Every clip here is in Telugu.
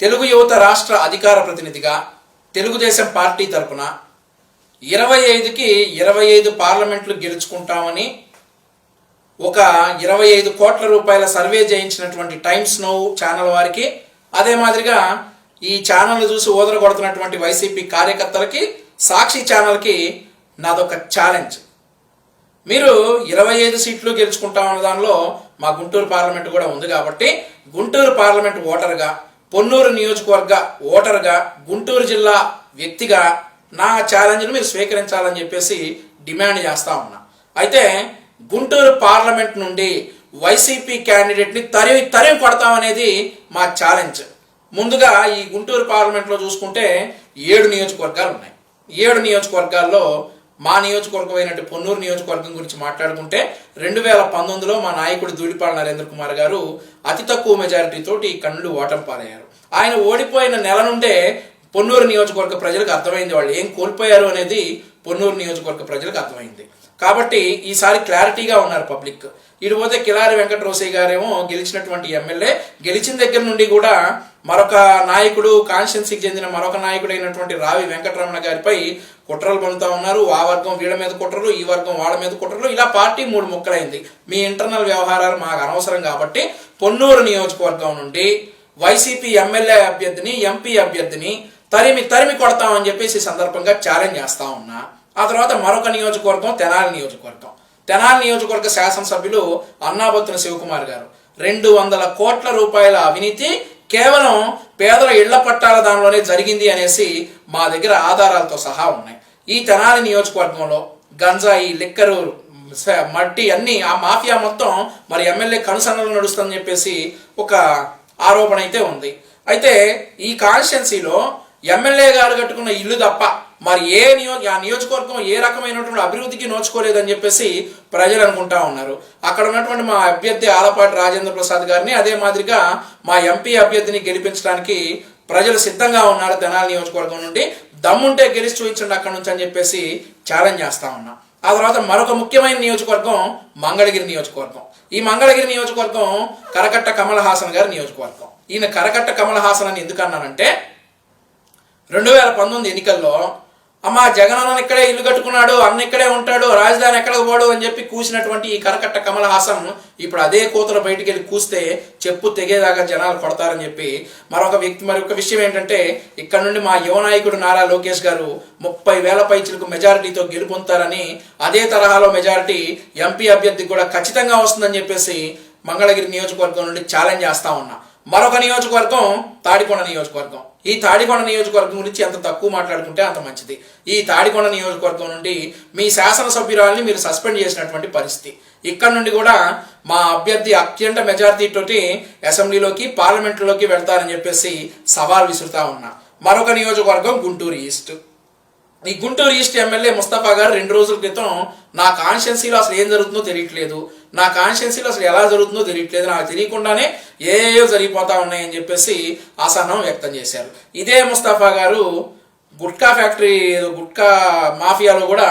తెలుగు యువత రాష్ట్ర అధికార ప్రతినిధిగా తెలుగుదేశం పార్టీ తరపున ఇరవై ఐదుకి ఇరవై ఐదు పార్లమెంట్లు గెలుచుకుంటామని ఒక ఇరవై ఐదు కోట్ల రూపాయల సర్వే చేయించినటువంటి టైమ్స్ నౌ ఛానల్ వారికి అదే మాదిరిగా ఈ ఛానల్ చూసి ఓదరగొడుతున్నటువంటి వైసీపీ కార్యకర్తలకి సాక్షి ఛానల్కి నాదొక ఛాలెంజ్. మీరు ఇరవై ఐదు సీట్లు గెలుచుకుంటామన్న దానిలో మా గుంటూరు పార్లమెంట్ కూడా ఉంది కాబట్టి గుంటూరు పార్లమెంట్ ఓటర్గా పొన్నూరు నియోజకవర్గ ఓటర్గా గుంటూరు జిల్లా వ్యక్తిగా నా ఛాలెంజ్ను మీరు స్వీకరించాలని చెప్పేసి డిమాండ్ చేస్తా ఉన్నా. అయితే గుంటూరు పార్లమెంట్ నుండి వైసీపీ క్యాండిడేట్ని తరివి తరివి కొడతామనేది మా ఛాలెంజ్. ముందుగా ఈ గుంటూరు పార్లమెంట్లో చూసుకుంటే ఏడు నియోజకవర్గాలు ఉన్నాయి. ఏడు నియోజకవర్గాల్లో మా నియోజకవర్గం అయినట్టు పొన్నూరు నియోజకవర్గం గురించి మాట్లాడుకుంటే రెండు వేల పంతొమ్మిదిలో మా నాయకుడు దూడిపాల నరేంద్ర కుమార్ గారు అతి తక్కువ మెజారిటీతోటి ఈ నుండి ఓటమి పాలయ్యారు. ఆయన ఓడిపోయిన నెల నుండే పొన్నూరు నియోజకవర్గ ప్రజలకు అర్థమైంది వాళ్ళు ఏం కోల్పోయారు అనేది పొన్నూరు నియోజకవర్గ ప్రజలకు అర్థమైంది. కాబట్టి ఈసారి క్లారిటీగా ఉన్నారు పబ్లిక్. ఇటు కిలారి వెంకటరోసయ్య గారేమో గెలిచినటువంటి ఎమ్మెల్యే గెలిచిన దగ్గర నుండి కూడా మరొక నాయకుడు కాన్స్టిట్యున్సీకి చెందిన మరొక నాయకుడైనటువంటి రావి వెంకటరమణ గారిపై కుట్రలు పడుతూ ఉన్నారు. ఆ వర్గం వీళ్ళ మీద కుట్రలు ఈ వర్గం వాళ్ళ మీద కుట్రలు. ఇలా పార్టీ మూడు ముక్కలైంది. మీ ఇంటర్నల్ వ్యవహారాలు మాకు అనవసరం కాబట్టి పొన్నూరు నియోజకవర్గం నుండి వైసీపీ ఎమ్మెల్యే అభ్యర్థిని ఎంపీ అభ్యర్థిని తరిమి తరిమి కొడతామని చెప్పేసి సందర్భంగా ఛాలెంజ్ చేస్తా ఉన్నా. ఆ తర్వాత మరొక నియోజకవర్గం తెనాలి నియోజకవర్గం. తెనాలి నియోజకవర్గ శాసనసభ్యులు అన్నాబత్తున శివకుమార్ గారు. రెండు వందల కోట్ల రూపాయల అవినీతి కేవలం పేదల ఇళ్ళ పట్టాల దానిలోనే జరిగింది అనేసి మా దగ్గర ఆధారాలతో సహా ఉన్నాయి. ఈ తెనాలి నియోజకవర్గంలో గంజాయి లిక్కరు మట్టి అన్ని ఆ మాఫియా మొత్తం మరి ఎమ్మెల్యే కనుసన్నలు నడుస్తుందని చెప్పేసి ఒక ఆరోపణ అయితే ఉంది. అయితే ఈ కాన్స్టిట్యున్సీలో ఎమ్మెల్యే గారు కట్టుకున్న ఇల్లు తప్ప మరి ఏ నియో ఆ నియోజకవర్గం ఏ రకమైనటువంటి అభివృద్ధికి నోచుకోలేదని చెప్పేసి ప్రజలు అనుకుంటా ఉన్నారు. అక్కడ ఉన్నటువంటి మా అభ్యర్థి ఆలపాటి రాజేంద్ర ప్రసాద్ గారిని అదే మాదిరిగా మా ఎంపీ అభ్యర్థిని గెలిపించడానికి ప్రజలు సిద్ధంగా ఉన్నారు తెనాలి నియోజకవర్గం నుండి. దమ్ముంటే గెలిచి చూపించండి అక్కడ నుంచి అని చెప్పేసి ఛాలెంజ్ చేస్తా ఉన్నా. ఆ తర్వాత మరొక ముఖ్యమైన నియోజకవర్గం మంగళగిరి నియోజకవర్గం. ఈ మంగళగిరి నియోజకవర్గం కరకట్ట కమల్ హాసన్ గారి నియోజకవర్గం. ఈయన కరకట్ట కమల్ హాసన్ అని ఎందుకు అన్నానంటే రెండు వేల పంతొమ్మిది ఎన్నికల్లో అమ్మ జగనన్న ఇక్కడే ఇల్లు కట్టుకున్నాడు అన్న ఇక్కడే ఉంటాడు రాజధాని ఎక్కడికి పోడు అని చెప్పి కూసినటువంటి ఈ కరకట్ట కమల్ ఇప్పుడు అదే కూతురు బయటికి వెళ్ళి కూస్తే చెప్పు తెగేదాకా జనాలు కొడతారని చెప్పి మరొక వ్యక్తి మరొక విషయం ఏంటంటే ఇక్కడ నుండి మా యువ నాయకుడు నారా లోకేష్ గారు ముప్పై వేల పైచులకు మెజారిటీతో గెలుపొందుతారని అదే తరహాలో మెజారిటీ ఎంపీ అభ్యర్థికి కూడా ఖచ్చితంగా వస్తుందని చెప్పేసి మంగళగిరి నియోజకవర్గం నుండి ఛాలెంజ్ చేస్తా ఉన్నా. మరొక నియోజకవర్గం తాడికొండ నియోజకవర్గం. ఈ తాడికొండ నియోజకవర్గం గురించి ఎంత తక్కువ మాట్లాడుకుంటే అంత మంచిది. ఈ తాడికొండ నియోజకవర్గం నుండి మీ శాసనసభ్యురాలని మీరు సస్పెండ్ చేసినటువంటి పరిస్థితి. ఇక్కడ నుండి కూడా మా అభ్యర్థి అత్యంత మెజార్టీ తోటి అసెంబ్లీలోకి పార్లమెంట్లోకి వెళ్తారని చెప్పేసి సవాల్ విసురుతా ఉన్నా. మరొక నియోజకవర్గం గుంటూరు ఈస్ట్. ఈ గుంటూరు ఈస్ట్ ఎమ్మెల్యే ముస్తఫా గారు రెండు రోజుల క్రితం నా కాన్షియన్సీలో అసలు ఏం జరుగుతుందో తెలియట్లేదు. నా కాన్షియన్సీలో అసలు ఎలా జరుగుతుందో తెలియట్లేదు. నాకు తెలియకుండానే ఏయో జరిగిపోతా ఉన్నాయని చెప్పేసి అసహనం వ్యక్తం చేశారు. ఇదే ముస్తాఫా గారు గుట్కా ఫ్యాక్టరీ గుట్కా మాఫియాలో కూడా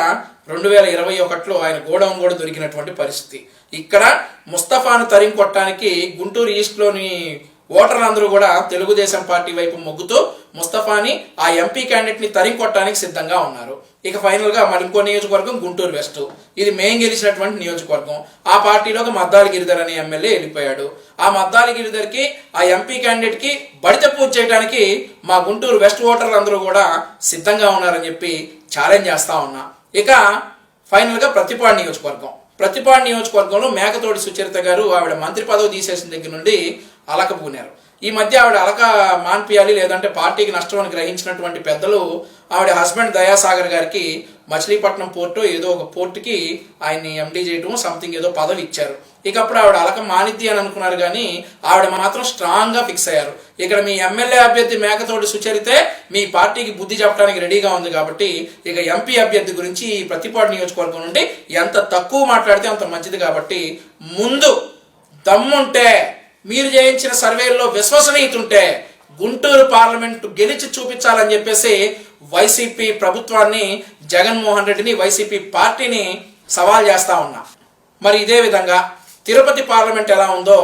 రెండు వేల ఇరవై ఒకటిలో ఆయన గోడౌన్ కూడా దొరికినటువంటి పరిస్థితి. ఇక్కడ ముస్తఫాను తరిం కొట్టడానికి గుంటూరు ఈస్ట్లోని ఓటర్లందరూ కూడా తెలుగుదేశం పార్టీ వైపు మొగ్గుతూ ముస్తఫాని ఆ ఎంపీ క్యాండిడేట్ని సిద్ధంగా ఉన్నారు. ఇక ఫైనల్గా మరి ఇంకో నియోజకవర్గం గుంటూరు వెస్ట్. ఇది మేం గెలిచినటువంటి నియోజకవర్గం. ఆ పార్టీలోకి మద్దాలి గిరిధర్ అనే ఎమ్మెల్యే వెళ్ళిపోయాడు. ఆ మద్దాలి గిరిధర్కి ఆ ఎంపీ క్యాండిడేట్కి బడిత పూజ చేయడానికి మా గుంటూరు వెస్ట్ ఓటర్లు అందరూ కూడా సిద్ధంగా ఉన్నారని చెప్పి ఛాలెంజ్ చేస్తా ఉన్నా. ఇక ఫైనల్గా ప్రతిపాడు నియోజకవర్గం. ప్రతిపాడు నియోజకవర్గంలో మేకతోటి సుచరిత గారు ఆవిడ మంత్రి పదవి తీసేసిన దగ్గర నుండి అలకపోనారు ఈ మధ్య ఆవిడ అలక మాన్పియాలి లేదంటే పార్టీకి నష్టం అని గ్రహించినటువంటి పెద్దలు ఆవిడ హస్బెండ్ దయాసాగర్ గారికి మచిలీపట్నం పోర్టు ఏదో ఒక పోర్టుకి ఆయన్ని ఎండీ చేయడం సంథింగ్ ఏదో పదవి ఇచ్చారు. ఇక అప్పుడు ఆవిడ అలక మానిద్ది అని అనుకున్నారు కానీ ఆవిడ మాత్రం స్ట్రాంగ్గా ఫిక్స్ అయ్యారు. ఇక్కడ మీ ఎమ్మెల్యే అభ్యర్థి మేకతోటి సుచరితే మీ పార్టీకి బుద్ధి చెప్పడానికి రెడీగా ఉంది కాబట్టి ఇక ఎంపీ అభ్యర్థి గురించి ఈ ప్రతిపాడు నియోజకవర్గం నుండి ఎంత తక్కువ మాట్లాడితే అంత మంచిది కాబట్టి ముందు దమ్ముంటే మీరు చేయించిన సర్వేల్లో విశ్వసనీయత ఉంటే గుంటూరు పార్లమెంటు గెలిచి చూపించాలని చెప్పేసి వైసీపీ ప్రభుత్వాన్ని జగన్మోహన్ రెడ్డిని వైసీపీ పార్టీని సవాల్ చేస్తా ఉన్నా. మరి ఇదే విధంగా తిరుపతి పార్లమెంట్ ఎలా ఉందో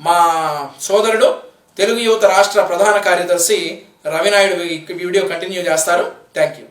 మా సోదరుడు తెలుగు యువత రాష్ట్ర ప్రధాన కార్యదర్శి రవినాయుడు వీడియో కంటిన్యూ చేస్తారు. Thank you